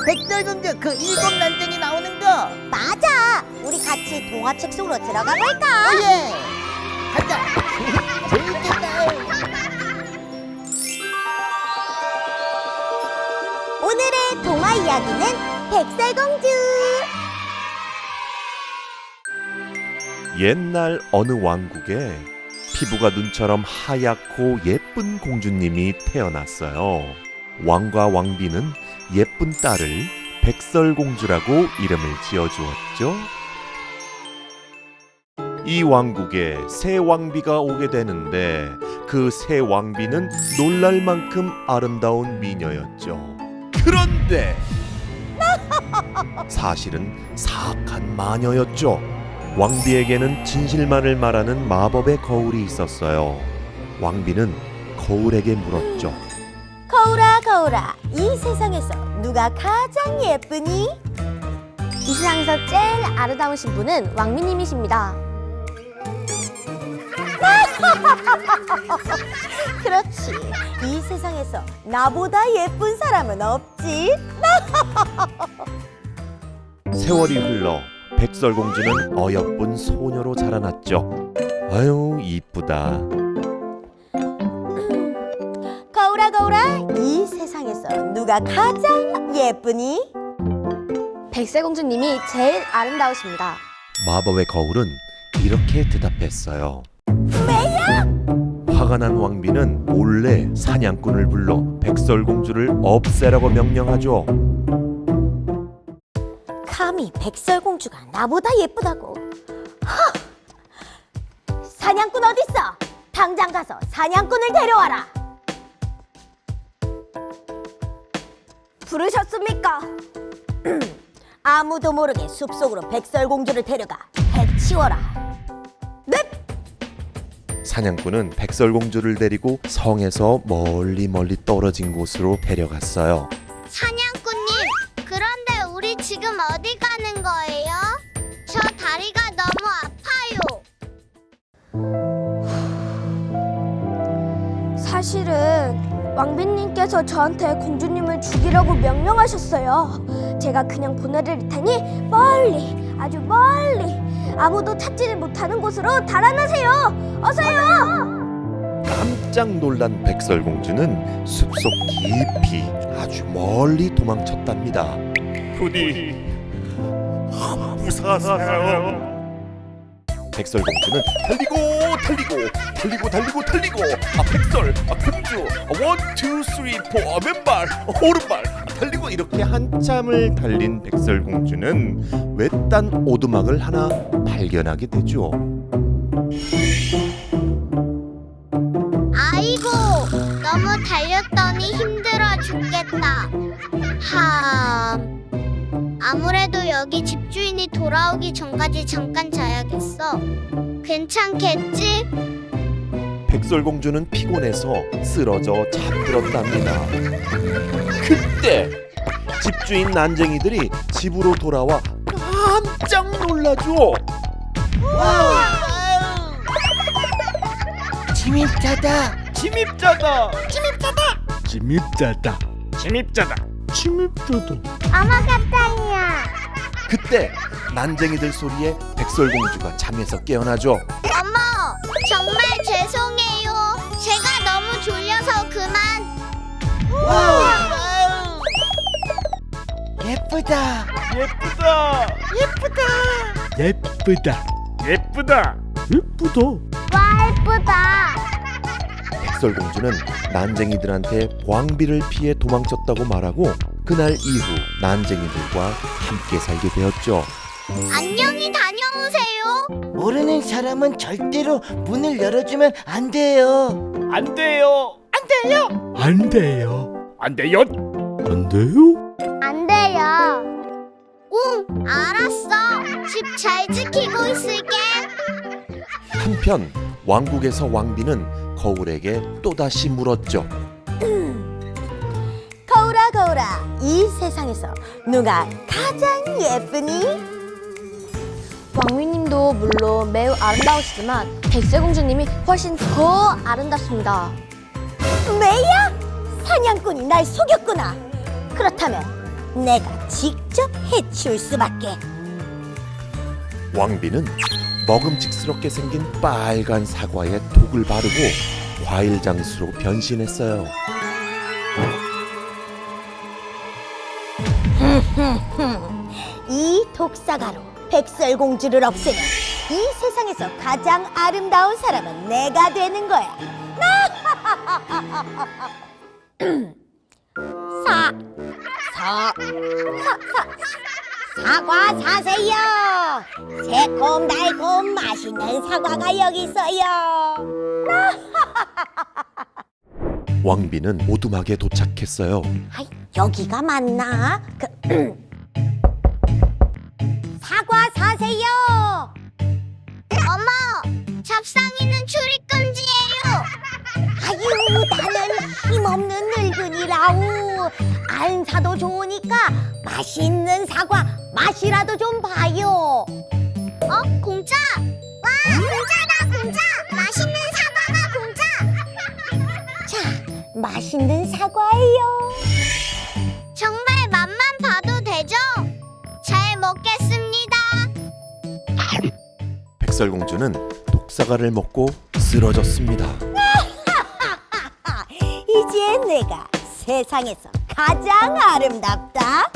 백설공주. 우와 백설공주 그 일곱 난쟁이 나오는 거 맞아. 우리 같이 동화책 속으로 들어가 볼까? 오예 가자 재밌겠다 오늘의 동화 이야기는 백설공주. 옛날 어느 왕국에 피부가 눈처럼 하얗고 예쁜 공주님이 태어났어요. 왕과 왕비는 예쁜 딸을 백설공주라고 이름을 지어주었죠. 이 왕국에 새 왕비가 오게 되는데 그 새 왕비는 놀랄 만큼 아름다운 미녀였죠. 그런데 사실은 사악한 마녀였죠. 왕비에게는 진실만을 말하는 마법의 거울이 있었어요. 왕비는 거울에게 물었죠. 거울아 거울아 이 세상에서 누가 가장 예쁘니? 이 세상에서 제일 아름다우신 분은 왕비님이십니다. 그렇지 이 세상에서 나보다 예쁜 사람은 없지 세월이 흘러 백설공주는 어여쁜 소녀로 자라났죠. 아유 이쁘다. 거울아 거울아 이 세상에서 누가 가장 예쁘니? 백설공주님이 제일 아름다우십니다. 마법의 거울은 이렇게 대답했어요. 화가 난 왕비는 몰래 사냥꾼을 불러 백설공주를 없애라고 명령하죠. 감히 백설공주가 나보다 예쁘다고 하! 사냥꾼 어딨어? 당장 가서 사냥꾼을 데려와라 부르셨습니까? 아무도 모르게 숲속으로 백설공주를 데려가 해치워라 사냥꾼은 백설공주를 데리고 성에서 멀리 멀리 떨어진 곳으로 데려갔어요. 사냥꾼님, 그런데 우리 지금 어디 가는 거예요? 저 다리가 너무 아파요. 사실은 왕비님께서 저한테 공주님을 죽이라고 명령하셨어요. 제가 그냥 보내드릴 테니 멀리, 아주 멀리 아무도 찾지를 못하는 곳으로 달아나세요. 어서요. 깜짝 놀란 백설공주는 숲속 깊이 아주 멀리 도망쳤답니다. 부디 무사하세요. 백설공주는 달리고 달리고 달리고 달리고 달리고 아 백설 아 공주 아, 원투 쓰리 포 아, 왼발 아, 오른발 아, 달리고 이렇게 한참을 달린 백설 공주는 외딴 오두막을 하나 발견하게 되죠. 아이고, 너무 달렸더니 힘들어 죽겠다. 함. 아무래도 여기 집주인이 돌아오기 전까지 잠깐 자야겠어. 괜찮겠지? 백설공주는 피곤해서 쓰러져 잠들었답니다. 그때 집주인 난쟁이들이 집으로 돌아와 깜짝 놀라죠. 침입자다 침입자다. 침입자다. 침입자다. 침입자다. 아마가땅이야. 그때 난쟁이들 소리에 백설공주가 잠에서 깨어나죠. 어머, 정말 죄송해요. 제가 너무 졸려서 그만. 예쁘다 예쁘다. 예쁘다. 예쁘다. 예쁘다. 예쁘다. 와, 예쁘다. 백설공주는 난쟁이들한테 왕비를 피해 도망쳤다고 말하고 그날 이후 난쟁이들과 함께 살게 되었죠. 안녕히 다녀오세요. 모르는 사람은 절대로 문을 열어주면 안 돼요 안 돼요. 안 돼요. 안 돼요. 안 돼요. 안 돼요? 안 돼요. 응, 알았어. 집 잘 지키고 있을게. 한편 왕국에서 왕비는 거울에게 또다시 물었죠. 거울아 이 세상에서 누가 가장 예쁘니? 왕비님도 물론 매우 아름다우시지만 백설공주님이 훨씬 더 아름답습니다. 매야? 사냥꾼이 날 속였구나 그렇다면 내가 직접 해치울 수밖에. 왕비는 먹음직스럽게 생긴 빨간 사과에 독을 바르고 과일 장수로 변신했어요. 이 독사가로 백설공주를 없애면 이 세상에서 가장 아름다운 사람은 내가 되는 거야. 사, 사, 사, 사, 사과 사세요. 새콤달콤 맛있는 사과가 여기 있어요. 왕비는 오두막에 도착했어요. 아이, 여기가 맞나? 그, 사과 사세요. 어머, 잡상이는 출입 금지예요. 아유, 나는 힘없는 늙은이라우. 안 사도 좋으니까 맛있는 사과 맛이라도 좀 봐요. 어, 공짜? 와, 공짜다, 공짜. 맛있는 사과가 공짜. 자, 맛있는 사과예요. 백설공주는 독사과를 먹고 쓰러졌습니다. 아, 이제 내가 세상에서 가장 아름답다.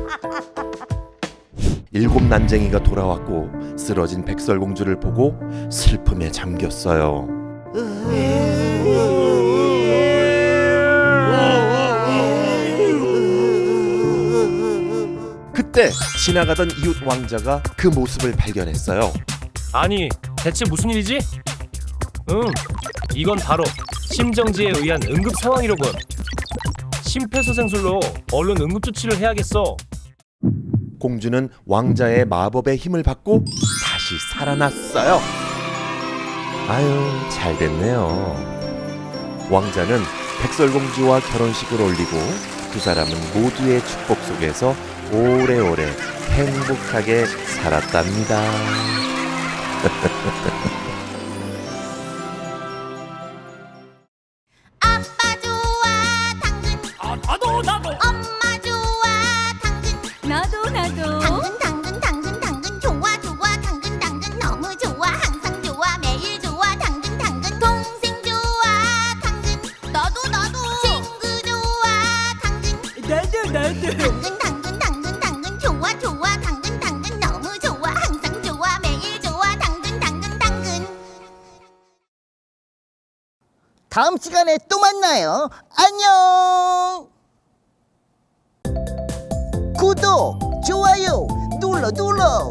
일곱 난쟁이가 돌아왔고 쓰러진 백설공주를 보고 슬픔에 잠겼어요. 그때 지나가던 이웃 왕자가 그 모습을 발견했어요. 아니 대체 무슨 일이지? 응 이건 바로 심정지에 의한 응급 상황이로군 심폐소생술로 얼른 응급조치를 해야겠어 공주는 왕자의 마법의 힘을 받고 다시 살아났어요. 아유, 잘 됐네요. 왕자는 백설공주와 결혼식을 올리고 두 사람은 모두의 축복 속에서 오래오래 행복하게 살았답니다. 다음 시간에 또 만나요. 안녕. 구독, 좋아요 눌러 눌러.